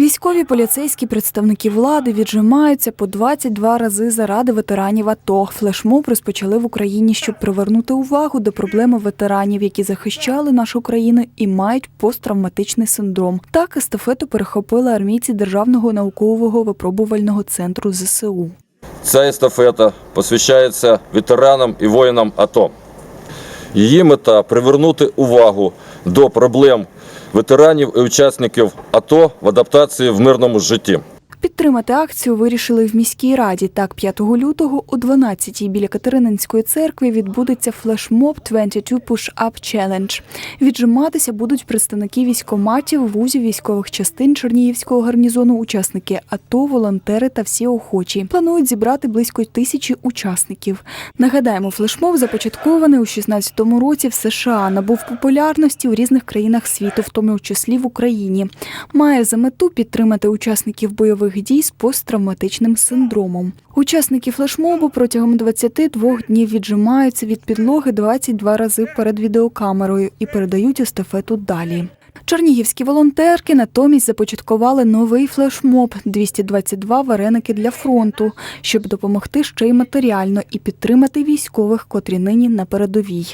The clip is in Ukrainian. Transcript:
Військові поліцейські представники влади віджимаються по 22 рази заради ветеранів АТО. Флешмоб розпочали в Україні, щоб привернути увагу до проблеми ветеранів, які захищали нашу країну і мають посттравматичний синдром. Так естафету перехопили армійці Державного наукового випробувального центру ЗСУ. Ця естафета посвящається ветеранам і воїнам АТО. Її мета привернути увагу до проблем ветеранів і учасників АТО в адаптації в мирному житті. Підтримати акцію вирішили в міській раді. Так, 5 лютого о 12-й біля Катерининської церкви відбудеться флешмоб 22 Push-Up Challenge. Віджиматися будуть представники військоматів, вузів військових частин Чернігівського гарнізону, учасники АТО, волонтери та всі охочі. Планують зібрати близько тисячі учасників. Нагадаємо, флешмоб започаткований у 16-му році в США. Набув популярності у різних країнах світу, в тому числі в Україні. Має за мету підтримати учасників бойових дій з посттравматичним синдромом. Учасники флешмобу протягом 22 днів віджимаються від підлоги 22 рази перед відеокамерою і передають естафету далі. Чернігівські волонтерки натомість започаткували новий флешмоб 222 вареники для фронту, щоб допомогти ще й матеріально і підтримати військових, котрі нині на передовій.